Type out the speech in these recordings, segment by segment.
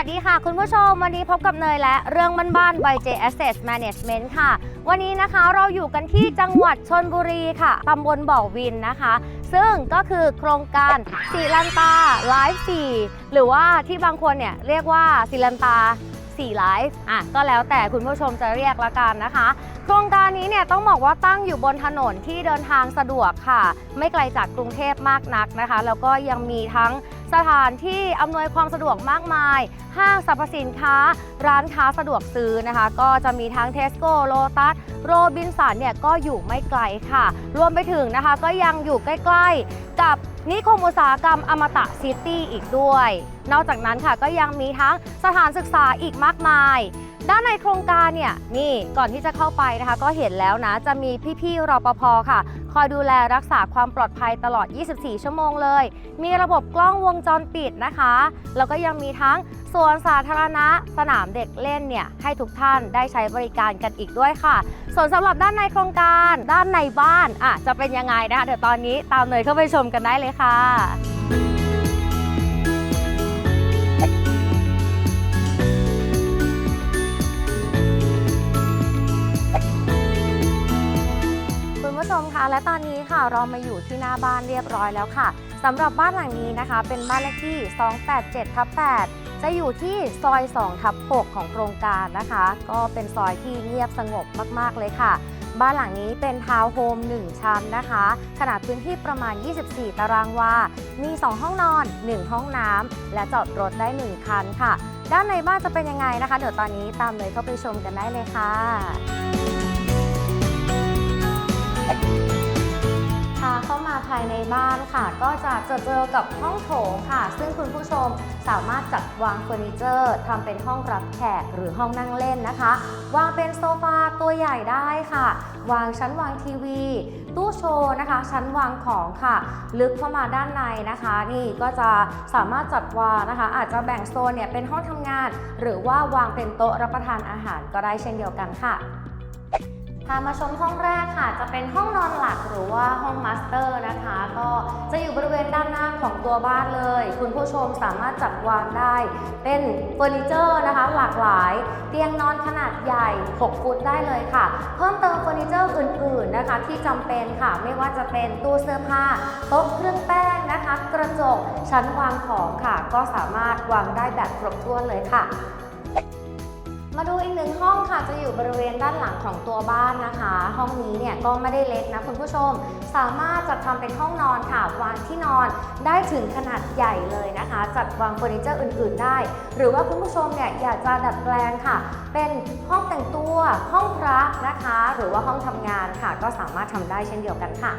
สวัสดีค่ะ คุณผู้ชม วันนี้พบกับเนยและเรื่องบ้านๆ by J Asset Management ค่ะ วันนี้นะคะเราอยู่กันที่จังหวัดชนบุรีค่ะตำบลบ่อวินนะคะ ซึ่งก็คือโครงการสีลันตาไลฟ์4หรือว่าที่บางคนเนี่ยเรียกว่าสีลันตา 4ไลฟ์อะก็แล้วแต่คุณผู้ชมจะเรียกละกันนะคะ โครงการนี้เนี่ยต้องบอกว่าตั้งอยู่บนถนนที่เดินทางสะดวกค่ะ ไม่ไกลจากกรุงเทพมากนักนะคะ แล้วก็ยังมีทั้งสถานที่อำนวยความสะดวกมากมาย ห้างสรรพสินค้า ร้านค้าสะดวกซื้อนะคะ ก็จะมีทั้งเทสโก้โลตัสโรบินสันเนี่ยก็อยู่ไม่ไกลค่ะ รวมไปถึงนะคะก็ยังอยู่ใกล้ ๆ กับ นิคมอุตสาหกรรมอมตะซิตี้อีกด้วย นอกจากนั้นค่ะก็ยังมีทั้งสถานศึกษาอีกมากมาย ด้านในโครงการเนี่ยนี่ก่อนที่จะเข้าไปนะคะ ก็เห็นแล้วนะ จะมีพี่ๆรปภค่ะ คอยดูแลรักษาความปลอดภัยตลอด 24 ชั่วโมงเลย มีระบบกล้องวงจรปิดนะคะ แล้วก็ยังมีทั้งสวนสาธารณะสนามเด็กเล่นเนี่ยให้ทุกท่านได้ใช้บริการกันอีกด้วยค่ะ ส่วนสำหรับด้านในโครงการ ด้านในบ้านอะจะเป็นยังไงนะคะเดี๋ยวตอนนี้ตามเนยเข้าไปชมกันได้เลยค่ะ เรามาอยู่ที่หน้าบ้านเรียบร้อยแล้วค่ะสำหรับบ้านหลังนี้นะคะ เป็นบ้านเลขที่ 287ทับ8จะอยู่ที่ซอย2ทับ6ของโครงการนะคะ ก็เป็นซอยที่เงียบสงบมากๆเลยค่ะ บ้านหลังนี้เป็นทาวน์โฮม1ชั้นนะคะ ขนาดพื้นที่ประมาณ 24 ตารางวา มี 2 ห้องนอน 1 ห้องน้ำและจอดรถได้ 1 คันค่ะ ด้านในบ้านจะเป็นยังไงนะคะ เดี๋ยวตอนนี้ตามเลยเข้าไปชมกันได้เลยค่ะาเข้ามาภายในบ้านค่ะ ก็จะจอเจอกับห้องโถงค่ะ ซึ่งคุณผู้ชมสามารถจัดวางเฟอร์นิเจอร์ทำเป็นห้องรับแขกหรือห้องนั่งเล่นนะคะ วางเป็นโซฟาตัวใหญ่ได้ค่ะ วางชั้นวางทีวี ตู้โชว์นะคะ ชั้นวางของค่ะ ลึกเข้ามาด้านในนะคะ นี่ก็จะสามารถจัดวางนะคะ อาจจะแบ่งโซนเนี่ยเป็นห้องทำงาน หรือว่าวางเป็นโต๊ะรับประทานอาหารก็ได้เช่นเดียวกันค่ะ พามาชมห้องแรกค่ะ จะเป็นห้องนอนหลักหรือว่าห้องมาสเตอร์นะคะ ก็จะอยู่บริเวณด้านหน้าของตัวบ้านเลย คุณผู้ชมสามารถจัดวางได้ เป็นเฟอร์นิเจอร์นะคะ หลากหลาย เตียงนอนขนาดใหญ่ 6 ฟุตได้เลยค่ะ เพิ่มเติมเฟอร์นิเจอร์อื่น ๆนะคะ ที่จำเป็นค่ะไม่ว่าจะเป็นตู้เสื้อผ้าโต๊ะเครื่องแป้งนะคะ กระจกชั้นวางของค่ะ ก็สามารถวางได้แบบครบถ้วนเลยค่ะ มาดูอีกหนึ่งห้องค่ะจะอยู่บริเวณด้านหลังของตัวบ้านนะคะ ห้องนี้เนี่ยก็ไม่ได้เล็กนะคุณผู้ชม สามารถจัดทำเป็นห้องนอนค่ะวางที่นอนได้ถึงขนาดใหญ่เลยนะคะ จัดวางเฟอร์นิเจอร์อื่น ๆ ได้ หรือว่าคุณผู้ชมเนี่ยอยากจะดัดแปลงค่ะ เป็นห้องแต่งตัวห้องพระนะคะ หรือว่าห้องทำงานค่ะ ก็สามารถทำได้เช่นเดียวกันค่ะ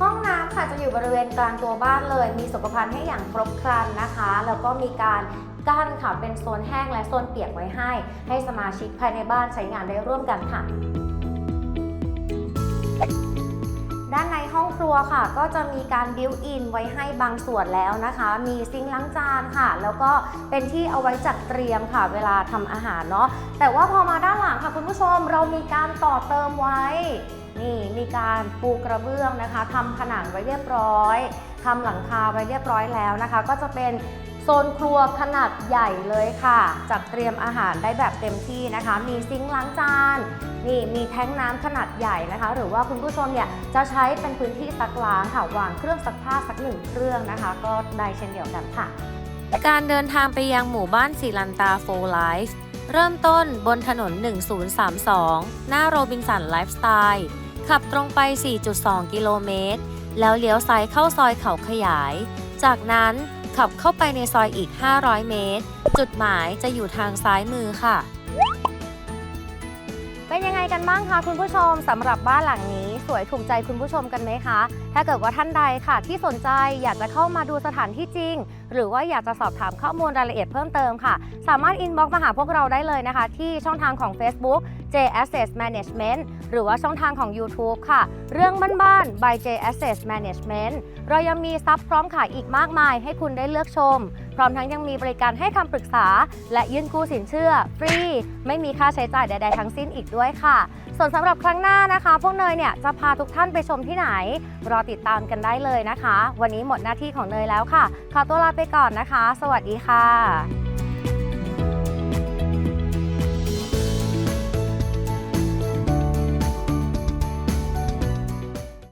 ห้องน้ำค่ะจะอยู่บริเวณกลางตัวบ้านเลย มีสุขภัณฑ์ให้อย่างครบครันนะคะ แล้วก็มีการ กั้นค่ะ เป็นโซนแห้งและโซนเปียกไว้ให้ ให้สมาชิกภายในบ้านใช้งานได้ร่วมกันค่ะด้านในห้องครัวค่ะ ก็จะมีการบิวอินไว้ให้บางส่วนแล้วนะคะ มีซิงล้างจานค่ะ แล้วก็เป็นที่เอาไว้จัดเตรียมค่ะ เวลาทำอาหารเนาะแต่ว่าพอมาด้านหลังค่ะ คุณผู้ชมเรามีการต่อเติมไว้ นี่มีการปูกระเบื้องนะคะทำผนังไว้เรียบร้อยทำหลังคาไว้เรียบร้อยแล้วนะคะ ก็จะเป็น ซนครัวขนาดใหญ่เลยค่ะ จัดเตรียมอาหารได้แบบเต็มที่นะคะ มีซิงค์ล้างจานนี่มีแท้งน้ำขนาดใหญ่นะคะ หรือว่าคุณผู้ชมเนี่ยจะใช้เป็นพื้นที่ซักล้างค่ะวางเครื่องซักผ้าสักหนึ่งเครื่องนะคะ ก็ได้เช่นเดียวกันค่ะ การเดินทางไปยังหมู่บ้านสีลันตาโฟไลฟ์เริ่มต้นบนถนน 1032 หน้าโรบินสันไลฟ์สไตล์ขับตรงไป 4.2 กิโลเมตร แล้วเลี้ยวซ้ายเข้าซอยเขาขยาย จากนั้น ขับเข้าไปในซอยอีก 500 เมตร จุดหมายจะอยู่ทางซ้ายมือค่ะ เป็นยังไงกันบ้างคะคุณผู้ชมสำหรับบ้านหลังนี้ สวยถูกใจคุณผู้ชมกันไหมคะ ถ้าเกิดว่าท่านใดค่ะ ที่สนใจอยากจะเข้ามาดูสถานที่จริง หรือว่าอยากจะสอบถามข้อมูลรายละเอียดเพิ่มเติมค่ะ สามารถอินบ็อกซ์มาหาพวกเราได้เลยนะคะ ที่ช่องทางของ Facebook J Asset Management หรือว่าช่องทางของ YouTube ค่ะ เรื่องบ้านๆ by J Asset Management เรายังมีซับพร้อมขายอีกมากมาย ให้คุณได้เลือกชม พร้อมทั้งยังมีบริการให้คำปรึกษา และยื่นกู้สินเชื่อ ฟรี ไม่มีค่าใช้จ่ายใด ๆ ทั้งสิ้นอีกด้วยค่ะ ส่วนสำหรับครั้งหน้านะคะ พวกเนยเนี่ยจะพาทุกท่านไปชมที่ไหน รอติดตามกันได้เลยนะคะ วันนี้หมดหน้าที่ของเนยแล้วค่ะ ขอตัวลาไปก่อนนะคะ สวัสดีค่ะ